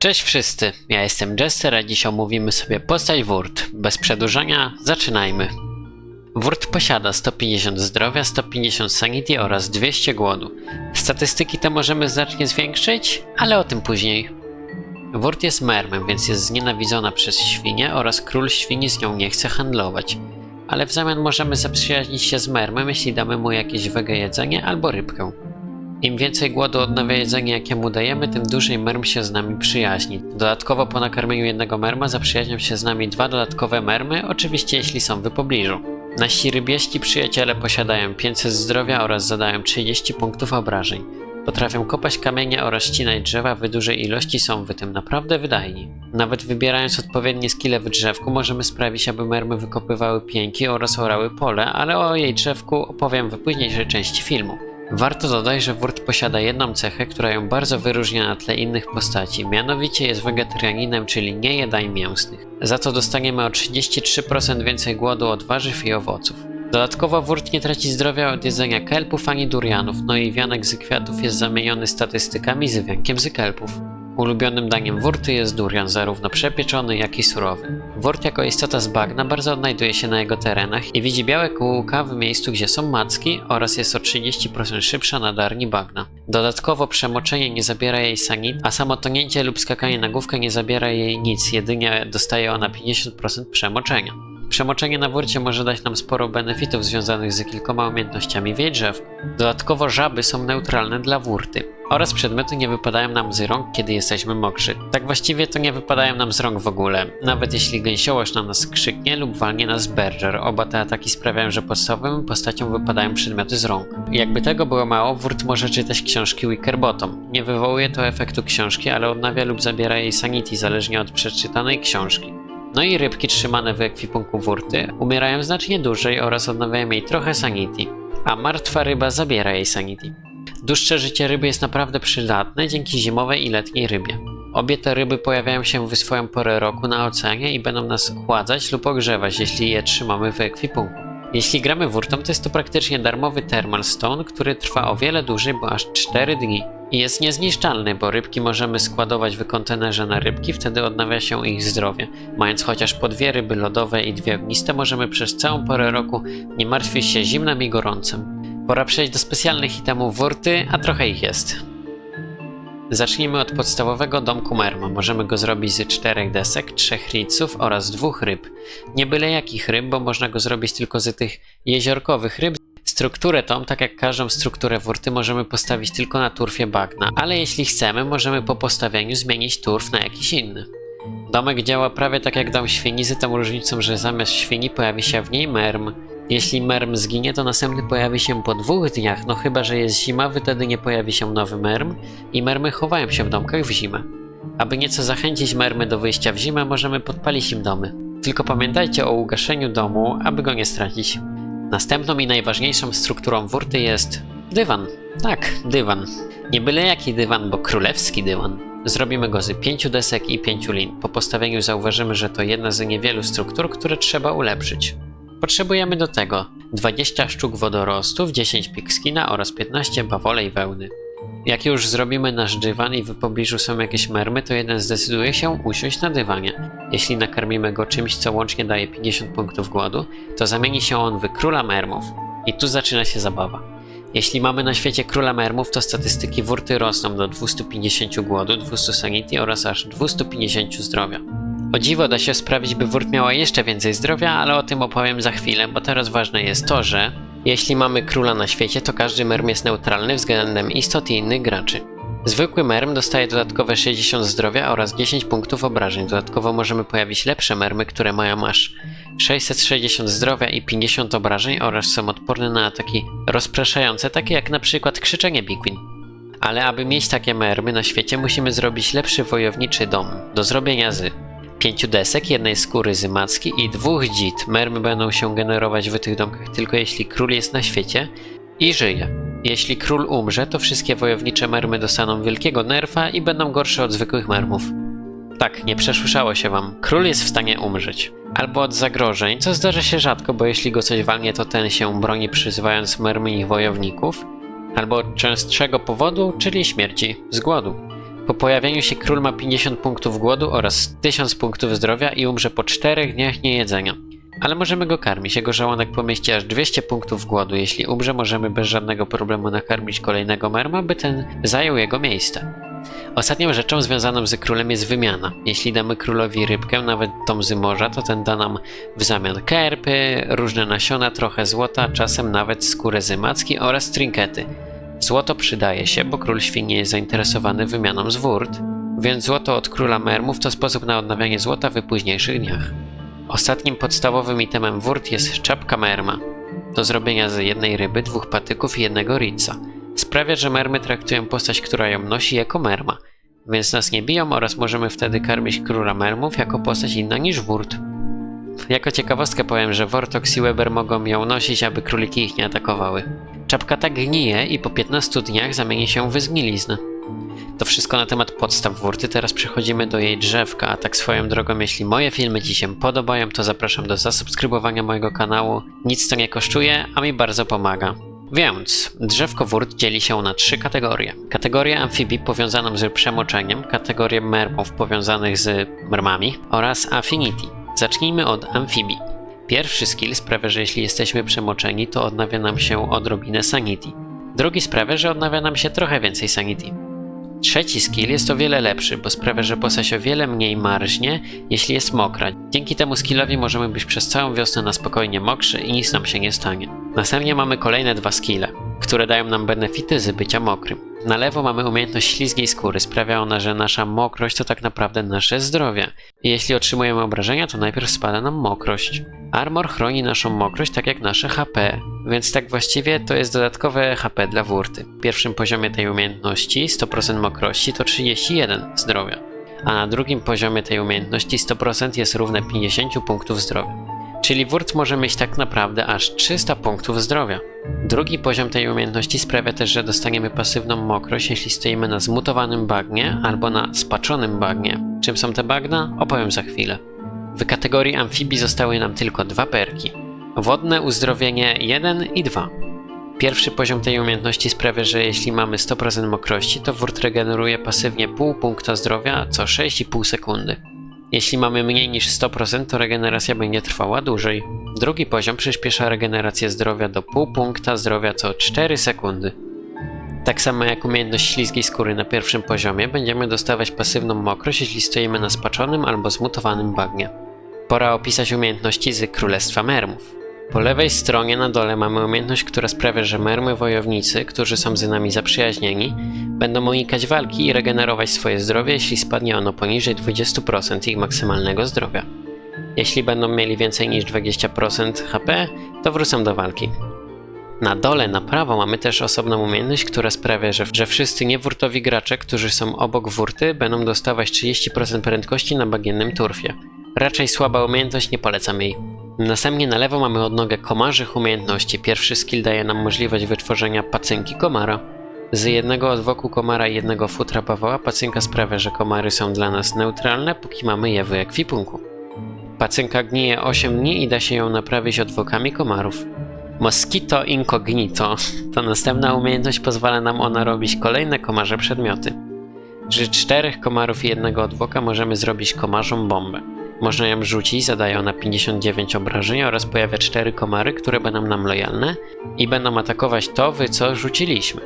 Cześć wszyscy, ja jestem Jester, a dziś omówimy sobie postać Wurt. Bez przedłużania, zaczynajmy. Wurt posiada 150 zdrowia, 150 sanity oraz 200 głodu. Statystyki te możemy znacznie zwiększyć, ale o tym później. Wurt jest mermem, więc jest znienawidzona przez świnie oraz król świni z nią nie chce handlować. Ale w zamian możemy zaprzyjaźnić się z mermem, jeśli damy mu jakieś wege jedzenie albo rybkę. Im więcej głodu odnawia jedzenie, jakie mu dajemy, tym dłużej merm się z nami przyjaźni. Dodatkowo po nakarmieniu jednego merma zaprzyjaźnią się z nami dwa dodatkowe mermy, oczywiście jeśli są w pobliżu. Nasi rybieści przyjaciele posiadają 500 zdrowia oraz zadają 30 punktów obrażeń. Potrafią kopać kamienie oraz ścinać drzewa w dużej ilości, są w tym naprawdę wydajni. Nawet wybierając odpowiednie skille w drzewku, możemy sprawić, aby mermy wykopywały pięki oraz orały pole, ale o jej drzewku opowiem w późniejszej części filmu. Warto dodać, że Wurt posiada jedną cechę, która ją bardzo wyróżnia na tle innych postaci, mianowicie jest wegetarianinem, czyli nie je dań mięsnych. Za to dostaniemy o 33% więcej głodu od warzyw i owoców. Dodatkowo Wurt nie traci zdrowia od jedzenia kelpów ani durianów, no i wianek z kwiatów jest zamieniony statystykami z wiankiem z kelpów. Ulubionym daniem Wurty jest durian, zarówno przepieczony, jak i surowy. Wurt jako istota z bagna bardzo odnajduje się na jego terenach i widzi białe kółka w miejscu, gdzie są macki oraz jest o 30% szybsza na darni bagna. Dodatkowo przemoczenie nie zabiera jej sanit, a samo tonięcie lub skakanie na główkę nie zabiera jej nic, jedynie dostaje ona 50% przemoczenia. Przemoczenie na wurcie może dać nam sporo benefitów związanych z kilkoma umiejętnościami w jej drzewku. Dodatkowo żaby są neutralne dla wurty. Oraz przedmioty nie wypadają nam z rąk, kiedy jesteśmy mokrzy. Tak właściwie to nie wypadają nam z rąk w ogóle. Nawet jeśli gęsiołość na nas krzyknie lub walnie nas berger, oba te ataki sprawiają, że podstawowym postaciom wypadają przedmioty z rąk. Jakby tego było mało, wurt może czytać książki Wickerbottom. Nie wywołuje to efektu książki, ale odnawia lub zabiera jej sanity zależnie od przeczytanej książki. No i rybki trzymane w ekwipunku wurty umierają znacznie dłużej oraz odnawiają jej trochę sanity, a martwa ryba zabiera jej sanity. Dłuższe życie ryby jest naprawdę przydatne dzięki zimowej i letniej rybie. Obie te ryby pojawiają się w swoją porę roku na oceanie i będą nas chładzać lub ogrzewać, jeśli je trzymamy w ekwipunku. Jeśli gramy wurtą, to jest to praktycznie darmowy thermal stone, który trwa o wiele dłużej, bo aż 4 dni. Jest niezniszczalny, bo rybki możemy składować w kontenerze na rybki, wtedy odnawia się ich zdrowie. Mając chociaż po dwie ryby lodowe i dwie ogniste, możemy przez całą porę roku nie martwić się zimnem i gorącem. Pora przejść do specjalnych itemów wurty, a trochę ich jest. Zacznijmy od podstawowego domku merma. Możemy go zrobić z czterech desek, trzech riców oraz dwóch ryb. Nie byle jakich ryb, bo można go zrobić tylko z tych jeziorkowych ryb. Strukturę tą, tak jak każdą strukturę wurty, możemy postawić tylko na turfie bagna, ale jeśli chcemy, możemy po postawieniu zmienić turf na jakiś inny. Domek działa prawie tak jak dom świni, z tą różnicą, że zamiast świni pojawi się w niej merm. Jeśli merm zginie, to następny pojawi się po dwóch dniach, no chyba, że jest zima, wtedy nie pojawi się nowy merm i mermy chowają się w domkach w zimę. Aby nieco zachęcić mermy do wyjścia w zimę, możemy podpalić im domy. Tylko pamiętajcie o ugaszeniu domu, aby go nie stracić. Następną i najważniejszą strukturą wurty jest dywan. Tak, dywan. Nie byle jaki dywan, bo królewski dywan. Zrobimy go z pięciu desek i pięciu lin. Po postawieniu zauważymy, że to jedna z niewielu struktur, które trzeba ulepszyć. Potrzebujemy do tego 20 sztuk wodorostów, 10 pikskina oraz 15 bawolej wełny. Jak już zrobimy nasz dywan i w pobliżu są jakieś mermy, to jeden zdecyduje się usiąść na dywanie. Jeśli nakarmimy go czymś, co łącznie daje 50 punktów głodu, to zamieni się on w króla mermów. I tu zaczyna się zabawa. Jeśli mamy na świecie króla mermów, to statystyki wurty rosną do 250 głodu, 200 sanity oraz aż 250 zdrowia. O dziwo da się sprawić, by wurt miała jeszcze więcej zdrowia, ale o tym opowiem za chwilę, bo teraz ważne jest to, że jeśli mamy króla na świecie, to każdy merm jest neutralny względem istot i innych graczy. Zwykły merm dostaje dodatkowe 60 zdrowia oraz 10 punktów obrażeń. Dodatkowo możemy pojawić lepsze mermy, które mają aż 660 zdrowia i 50 obrażeń oraz są odporne na ataki rozpraszające, takie jak na przykład krzyczenie Bigwin. Ale aby mieć takie mermy na świecie, musimy zrobić lepszy wojowniczy dom, do zrobienia z pięciu desek, jednej skóry z macki i dwóch dzit. Mermy będą się generować w tych domkach tylko jeśli król jest na świecie i żyje. Jeśli król umrze, to wszystkie wojownicze mermy dostaną wielkiego nerfa i będą gorsze od zwykłych mermów. Tak, nie przesłyszało się wam. Król jest w stanie umrzeć. Albo od zagrożeń, co zdarza się rzadko, bo jeśli go coś walnie, to ten się broni przyzywając mermy ich wojowników. Albo od częstszego powodu, czyli śmierci z głodu. Po pojawieniu się król ma 50 punktów głodu oraz 1000 punktów zdrowia i umrze po 4 dniach niejedzenia. Ale możemy go karmić, jego żołądek pomieści aż 200 punktów głodu. Jeśli umrze, możemy bez żadnego problemu nakarmić kolejnego merma, by ten zajął jego miejsce. Ostatnią rzeczą związaną z królem jest wymiana. Jeśli damy królowi rybkę, nawet tą z morza, to ten da nam w zamian kerpy, różne nasiona, trochę złota, czasem nawet skórę z macki oraz trinkety. Złoto przydaje się, bo król świn nie jest zainteresowany wymianą z wurt, więc złoto od króla mermów to sposób na odnawianie złota w późniejszych dniach. Ostatnim podstawowym itemem wurt jest czapka merma. Do zrobienia z jednej ryby, dwóch patyków i jednego ritza. Sprawia, że mermy traktują postać, która ją nosi jako merma, więc nas nie biją oraz możemy wtedy karmić króla mermów jako postać inna niż wurt. Jako ciekawostkę powiem, że Vortox i Weber mogą ją nosić, aby króliki ich nie atakowały. Czapka tak gnije i po 15 dniach zamieni się w zgniliznę. To wszystko na temat podstaw wurty, teraz przechodzimy do jej drzewka, a tak swoją drogą, jeśli moje filmy Ci się podobają, to zapraszam do zasubskrybowania mojego kanału. Nic to nie kosztuje, a mi bardzo pomaga. Więc drzewko wurt dzieli się na trzy kategorie. Kategorię amfibii powiązaną z przemoczeniem, kategorię mermów powiązanych z mermami oraz affinity. Zacznijmy od amfibii. Pierwszy skill sprawia, że jeśli jesteśmy przemoczeni, to odnawia nam się odrobinę sanity. Drugi sprawia, że odnawia nam się trochę więcej sanity. Trzeci skill jest o wiele lepszy, bo sprawia, że postać o wiele mniej marznie, jeśli jest mokra. Dzięki temu skillowi możemy być przez całą wiosnę na spokojnie mokrzy i nic nam się nie stanie. Następnie mamy kolejne dwa skille, które dają nam benefity z bycia mokrym. Na lewo mamy umiejętność ślizgiej skóry. Sprawia ona, że nasza mokrość to tak naprawdę nasze zdrowie. Jeśli otrzymujemy obrażenia, to najpierw spada nam mokrość. Armor chroni naszą mokrość tak jak nasze HP, więc tak właściwie to jest dodatkowe HP dla wurty. W pierwszym poziomie tej umiejętności 100% mokrości to 31 zdrowia, a na drugim poziomie tej umiejętności 100% jest równe 50 punktów zdrowia. Czyli wurt może mieć tak naprawdę aż 300 punktów zdrowia. Drugi poziom tej umiejętności sprawia też, że dostaniemy pasywną mokrość, jeśli stoimy na zmutowanym bagnie albo na spaczonym bagnie. Czym są te bagna? Opowiem za chwilę. W kategorii amfibii zostały nam tylko dwa perki. Wodne uzdrowienie 1 i 2. Pierwszy poziom tej umiejętności sprawia, że jeśli mamy 100% mokrości, to wurt regeneruje pasywnie pół punkta zdrowia co 6,5 sekundy. Jeśli mamy mniej niż 100%, to regeneracja będzie trwała dłużej. Drugi poziom przyspiesza regenerację zdrowia do pół punkta zdrowia co 4 sekundy. Tak samo jak umiejętność ślizgiej skóry na pierwszym poziomie, będziemy dostawać pasywną mokrość, jeśli stoimy na spaczonym albo zmutowanym bagnie. Pora opisać umiejętności z Królestwa Mermów. Po lewej stronie na dole mamy umiejętność, która sprawia, że mermy wojownicy, którzy są z nami zaprzyjaźnieni, będą unikać walki i regenerować swoje zdrowie, jeśli spadnie ono poniżej 20% ich maksymalnego zdrowia. Jeśli będą mieli więcej niż 20% HP, to wrócą do walki. Na dole na prawo mamy też osobną umiejętność, która sprawia, że, że wszyscy niewurtowi gracze, którzy są obok wurty, będą dostawać 30% prędkości na bagiennym turfie. Raczej słaba umiejętność, nie polecam jej. Następnie na lewo mamy odnogę komarzych umiejętności. Pierwszy skill daje nam możliwość wytworzenia pacynki komara. Z jednego od wokół komara i jednego futra bawała pacynka sprawia, że komary są dla nas neutralne, póki mamy je w ekwipunku. Pacynka gnije 8 dni i da się ją naprawić odwokami komarów. Mosquito Incognito to następna umiejętność pozwala nam ona robić kolejne komarze przedmioty. Przy czterech komarów i jednego odwoka możemy zrobić komarzą bombę. Można ją rzucić, zadaje ona 59 obrażeń oraz pojawia 4 komary, które będą nam lojalne i będą atakować to, wy co rzuciliśmy.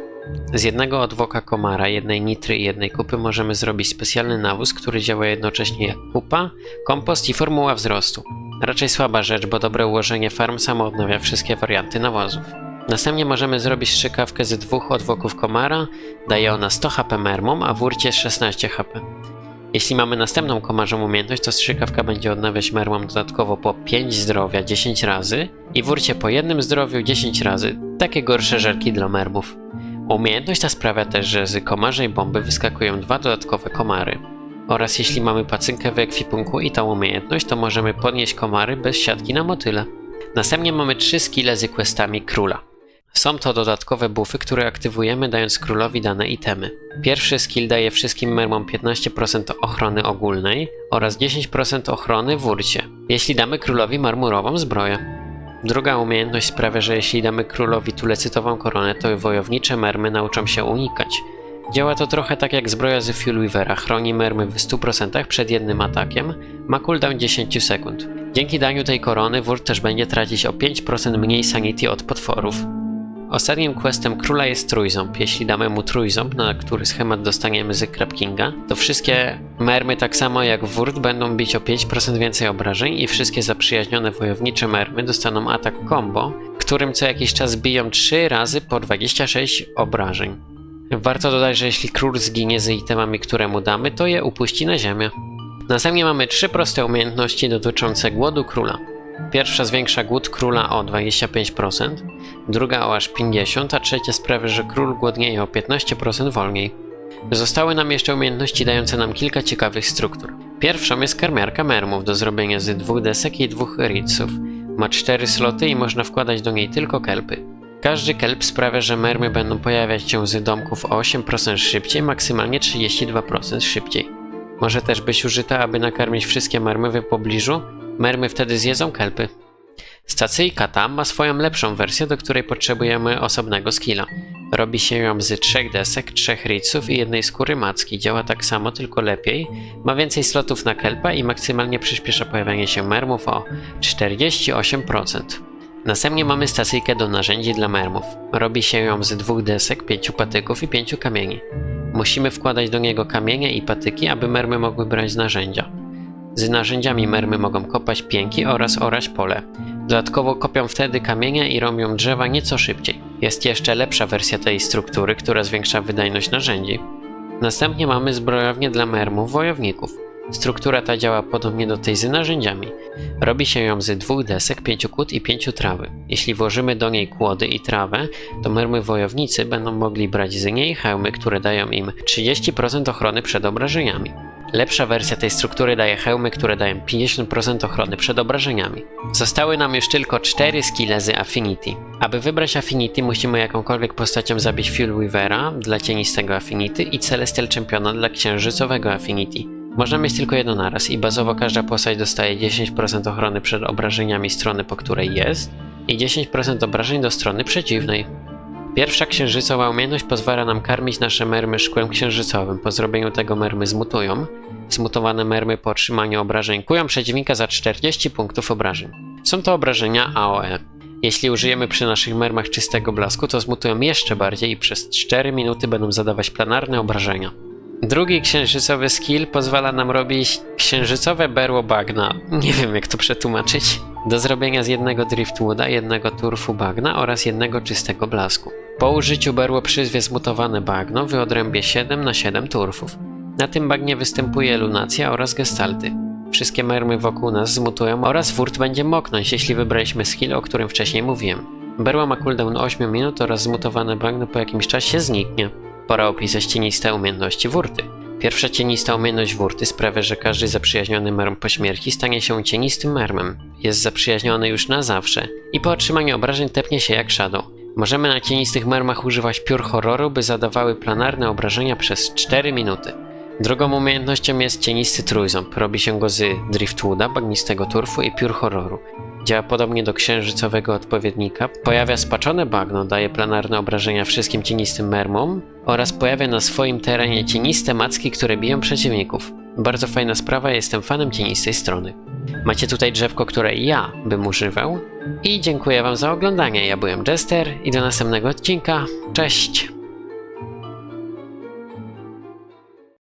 Z jednego odwoka komara, jednej nitry i jednej kupy możemy zrobić specjalny nawóz, który działa jednocześnie jak kupa, kompost i formuła wzrostu. Raczej słaba rzecz, bo dobre ułożenie farm samo odnawia wszystkie warianty nawozów. Następnie możemy zrobić strzykawkę z dwóch odwoków komara, daje ona 100 HP mermom, a w urcie 16 HP. Jeśli mamy następną komarzą umiejętność, to strzykawka będzie odnawiać mermom dodatkowo po 5 zdrowia 10 razy i w urcie po jednym zdrowiu 10 razy. Takie gorsze żelki dla mermów. Umiejętność ta sprawia też, że z komarzej bomby wyskakują dwa dodatkowe komary. Oraz jeśli mamy pacynkę w ekwipunku i tą umiejętność, to możemy podnieść komary bez siatki na motyle. Następnie mamy trzy skille z questami króla. Są to dodatkowe buffy, które aktywujemy dając królowi dane itemy. Pierwszy skill daje wszystkim mermom 15% ochrony ogólnej oraz 10% ochrony w urcie, jeśli damy królowi marmurową zbroję. Druga umiejętność sprawia, że jeśli damy królowi tulecytową koronę, to wojownicze mermy nauczą się unikać. Działa to trochę tak jak zbroja z Fuelweavera, chroni mermy w 100% przed jednym atakiem, ma cooldown 10 sekund. Dzięki daniu tej korony Wurt też będzie tracić o 5% mniej sanity od potworów. Ostatnim questem króla jest trójząb. Jeśli damy mu trójząb, na który schemat dostaniemy z to wszystkie mermy tak samo jak Wurt będą bić o 5% więcej obrażeń i wszystkie zaprzyjaźnione wojownicze mermy dostaną atak combo, którym co jakiś czas biją 3 razy po 26 obrażeń. Warto dodać, że jeśli król zginie z itemami, które mu damy, to je upuści na ziemię. Następnie mamy trzy proste umiejętności dotyczące głodu króla. Pierwsza zwiększa głód króla o 25%, druga o aż 50%, a trzecia sprawia, że król głodnieje o 15% wolniej. Zostały nam jeszcze umiejętności dające nam kilka ciekawych struktur. Pierwszą jest karmiarka mermów do zrobienia z dwóch desek i dwóch ritsów. Ma cztery sloty i można wkładać do niej tylko kelpy. Każdy kelp sprawia, że mermy będą pojawiać się z domków o 8% szybciej, maksymalnie 32% szybciej. Może też być użyta, aby nakarmić wszystkie mermy w pobliżu. Mermy wtedy zjedzą kelpy. Stacyjka ta ma swoją lepszą wersję, do której potrzebujemy osobnego skilla. Robi się ją z trzech desek, trzech riców i jednej skóry macki. Działa tak samo, tylko lepiej. Ma więcej slotów na kelpa i maksymalnie przyspiesza pojawianie się mermów o 48%. Następnie mamy stacyjkę do narzędzi dla mermów. Robi się ją z dwóch desek, pięciu patyków i pięciu kamieni. Musimy wkładać do niego kamienie i patyki, aby mermy mogły brać narzędzia. Z narzędziami mermy mogą kopać pięki oraz orać pole. Dodatkowo kopią wtedy kamienie i robią drzewa nieco szybciej. Jest jeszcze lepsza wersja tej struktury, która zwiększa wydajność narzędzi. Następnie mamy zbrojownię dla mermów wojowników. Struktura ta działa podobnie do tej z narzędziami. Robi się ją z dwóch desek, pięciu kłód i pięciu trawy. Jeśli włożymy do niej kłody i trawę, to mermy wojownicy będą mogli brać z niej hełmy, które dają im 30% ochrony przed obrażeniami. Lepsza wersja tej struktury daje hełmy, które dają 50% ochrony przed obrażeniami. Zostały nam już tylko 4 skille z Affinity. Aby wybrać Affinity musimy jakąkolwiek postacią zabić Fuel Weavera dla cienistego Affinity i Celestial Championa dla księżycowego Affinity. Można mieć tylko jedno naraz i bazowo każda postać dostaje 10% ochrony przed obrażeniami strony, po której jest i 10% obrażeń do strony przeciwnej. Pierwsza księżycowa umiejętność pozwala nam karmić nasze mermy szkłem księżycowym. Po zrobieniu tego mermy zmutują. Zmutowane mermy po otrzymaniu obrażeń kują przeciwnika za 40 punktów obrażeń. Są to obrażenia AOE. Jeśli użyjemy przy naszych mermach czystego blasku, to zmutują jeszcze bardziej i przez 4 minuty będą zadawać planarne obrażenia. Drugi księżycowy skill pozwala nam robić księżycowe berło bagna. Nie wiem jak to przetłumaczyć. Do zrobienia z jednego driftwooda, jednego turfu bagna oraz jednego czystego blasku. Po użyciu berło przyzwie zmutowane bagno wyodrębie 7 na 7 turfów. Na tym bagnie występuje lunacja oraz gestalty. Wszystkie mermy wokół nas zmutują oraz wurt będzie moknąć, jeśli wybraliśmy skill, o którym wcześniej mówiłem. Berło ma cooldown 8 minut oraz zmutowane bagno po jakimś czasie zniknie. Pora opisać cieniste umiejętności wurty. Pierwsza cienista umiejętność wurty sprawia, że każdy zaprzyjaźniony merm po śmierci stanie się cienistym mermem. Jest zaprzyjaźniony już na zawsze i po otrzymaniu obrażeń tepnie się jak shadow. Możemy na cienistych mermach używać piór horroru, by zadawały planarne obrażenia przez 4 minuty. Drugą umiejętnością jest cienisty trójząb. Robi się go z driftwooda, bagnistego turfu i piór horroru. Działa podobnie do księżycowego odpowiednika. Pojawia spaczone bagno, daje planarne obrażenia wszystkim cienistym mermom oraz pojawia na swoim terenie cieniste macki, które biją przeciwników. Bardzo fajna sprawa, jestem fanem cienistej strony. Macie tutaj drzewko, które ja bym używał. I dziękuję Wam za oglądanie. Ja byłem Jester i do następnego odcinka. Cześć!